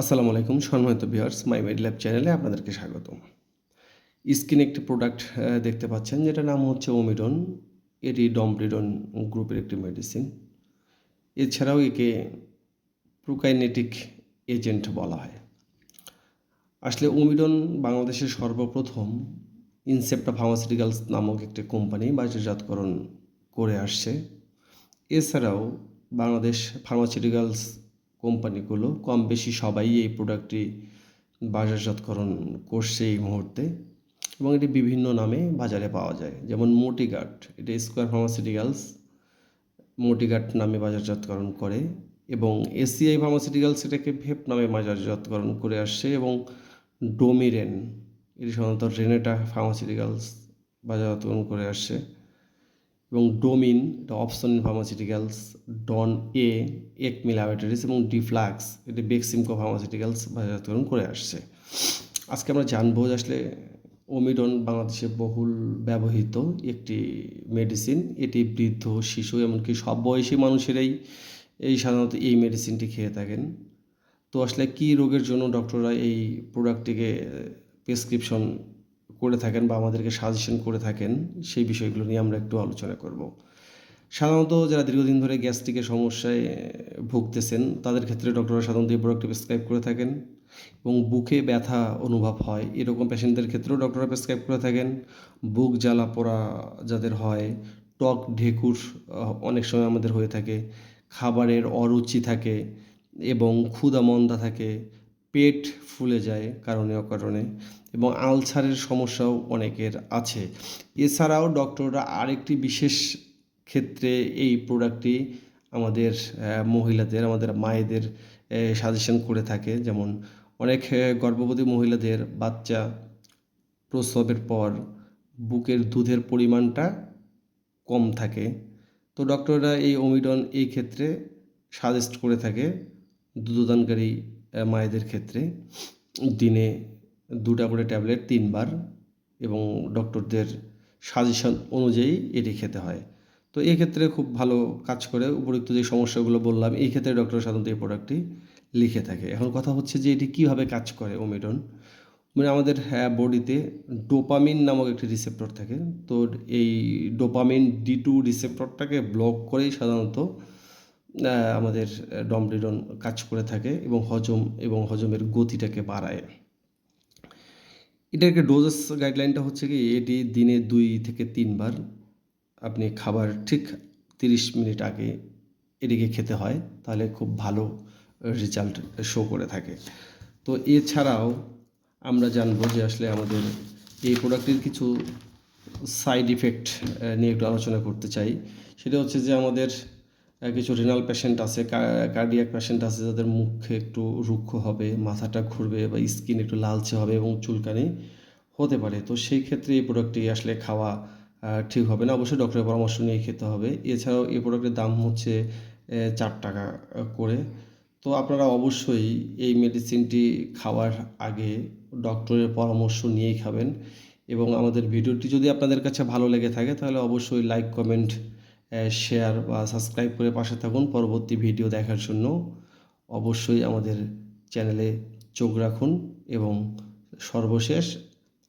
আসসালামু আলাইকুম, সম্মানিত ভিউয়ার্স মাই মেড ল্যাব চ্যানেলে আপনাদেরকে স্বাগতম। স্কিন একটি প্রোডাক্ট দেখতে পাচ্ছেন, যেটার নাম হচ্ছে ওমিডন এটি ডমপ্রিডন গ্রুপের একটি মেডিসিন এছাড়াও একে প্রোকাইনেটিক এজেন্ট বলা হয়। আসলে ওমিডন বাংলাদেশের সর্বপ্রথম ইনসেপ্টা ফার্মাসিউটিক্যালস নামক একটি কোম্পানি বাজারজাতকরণ করে আসছে। এছাড়াও বাংলাদেশ ফার্মাসিউটিক্যালস কোম্পানিগুলো কম বেশি সবাই এই প্রোডাক্টটি বাজারজাতকরণ করছে এই মুহূর্তে এবং এটি বিভিন্ন নামে বাজারে পাওয়া যায়। যেমন মোটিগার্ড এটি স্কোয়ার ফার্মাসিউটিক্যালস মোটিগার্ড নামে বাজারজাতকরণ করে এবং এসিআই ফার্মাসিউটিক্যালস এটাকে ভেপ নামে বাজারজাতকরণ করে আসছে এবং ডোমিরেন এটি সাধারণত রেনেটা ফার্মাসিউটিক্যালস বাজারজাতকরণ করে আসছে। এবং ডোমিন এটা অপশন ফার্মাসিউটিক্যালস, ডন এ, একমি ল্যাবরেটরিজ এবং ডিফ্লাক্স এটি বেক্সিমকো ফার্মাসিউটিক্যালস বাজারজাতকরণ করে আসছে। আজকে আমরা জানব যে আসলে ওমিডন বাংলাদেশে বহুল ব্যবহৃত একটি মেডিসিন, এটি বৃদ্ধ, শিশু, এমনকি সব বয়সী মানুষেরাই এই সাধারণত এই মেডিসিনটি খেয়ে থাকেন। তো আসলে কী রোগের জন্য ডক্টররা এই প্রোডাক্টটিকে প্রেসক্রিপশন করে থাকেন বা আমাদেরকে সাজেশন করে থাকেন, সেই বিষয়গুলো নিয়ে আমরা একটু আলোচনা করব। সাধারণত যারা দীর্ঘদিন ধরে গ্যাস্ট্রিকের সমস্যায় ভুগতেছেন, তাদের ক্ষেত্রে ডক্টররা সাধারণত এই প্রোডাক্টটি প্রেসক্রাইব করে থাকেন এবং বুকে ব্যথা অনুভব হয়। এরকম পেশেন্টদের ক্ষেত্রেও ডক্টররা প্রেসক্রাইব করে থাকেন। বুক জ্বালা পোড়া যাদের হয় টক ঢেকুর অনেক সময় আমাদের হয়ে থাকে, খাবারের অরুচি থাকে এবং ক্ষুধা মন্দা থাকে পেট ফুলে যায় কারণে অকারণে এবং আলসারের সমস্যাও অনেকের আছে। এছাড়াও ডক্টররা আরেকটি বিশেষ ক্ষেত্রে এই প্রোডাক্টটি আমাদের মহিলাদের, আমাদের মায়েদের সাজেশন করে থাকে। যেমন অনেক গর্ভবতী মহিলাদের বাচ্চা প্রসবের পর বুকের দুধের পরিমাণটা কম থাকে। তো ডক্টররা এই ওমিডন এই ক্ষেত্রে সাজেস্ট করে থাকে। দুধদানকারী মায়েদের ক্ষেত্রে দিনে দুটা করে ট্যাবলেট তিনবার এবং ডক্টরদের সাজেশন অনুযায়ী এটি খেতে হয়। তো এই ক্ষেত্রে খুব ভালো কাজ করে উপযুক্ত যে সমস্যাগুলো বললাম, এই ক্ষেত্রে ডক্টর সাধারণত এই প্রোডাক্টটি লিখে থাকে। এখন কথা হচ্ছে যে এটি কীভাবে কাজ করে ওমিডন মানে আমাদের হ্যাঁ বডিতে ডোপামিন নামক একটি রিসেপ্টর থাকে। তো এই ডোপামিন ডি টু রিসেপ্টরটাকে ব্লক করেই সাধারণত আমাদের ডমডিডন কাজ করে থাকে এবং হজম, এবং হজমের গতিটাকে বাড়ায়। এটাকে ডোজেস গাইডলাইনটা হচ্ছে কি এটি দিনে দুই থেকে তিনবার আপনি খাবার ঠিক তিরিশ মিনিট আগে এটিকে খেতে হয়, তাহলে খুব ভালো রেজাল্ট শো করে থাকে। তো এছাড়াও আমরা জানব যে আসলে আমাদের এই প্রোডাক্টের কিছু সাইড ইফেক্ট নিয়ে একটু আলোচনা করতে চাই। সেটা হচ্ছে যে আমাদের কিছু রেনাল পেশেন্ট আছে কার্ডিয়াক পেশেন্ট আছে যাদের মুখে একটু রুক্ষ হবে, মাথাটা ঘুরবে বা স্কিন একটু লালচে হবে এবং চুলকানি হতে পারে। তো সেই ক্ষেত্রে এই প্রোডাক্টটি আসলে খাওয়া ঠিক হবে না। অবশ্যই ডক্টরের পরামর্শ নিয়ে খেতে হবে। এছাড়াও এই প্রোডাক্টের দাম হচ্ছে চার টাকা করে। তো আপনারা অবশ্যই এই মেডিসিনটি খাওয়ার আগে ডক্টরের পরামর্শ নিয়েই খাবেন এবং আমাদের ভিডিওটি যদি আপনাদের কাছে ভালো লেগে থাকে, তাহলে অবশ্যই লাইক কমেন্ট শেয়ার বা সাবস্ক্রাইব করে পাশে থাকুন পরবর্তী ভিডিও দেখার জন্য। অবশ্যই আমাদের চ্যানেলে চোখ রাখুন এবং সর্বশেষ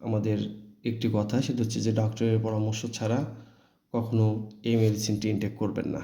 আমাদের একটি কথা, সেটা হচ্ছে যে ডক্টরের পরামর্শ ছাড়া কখনো এই মেডিসিনটি ইনটেক করবেন না।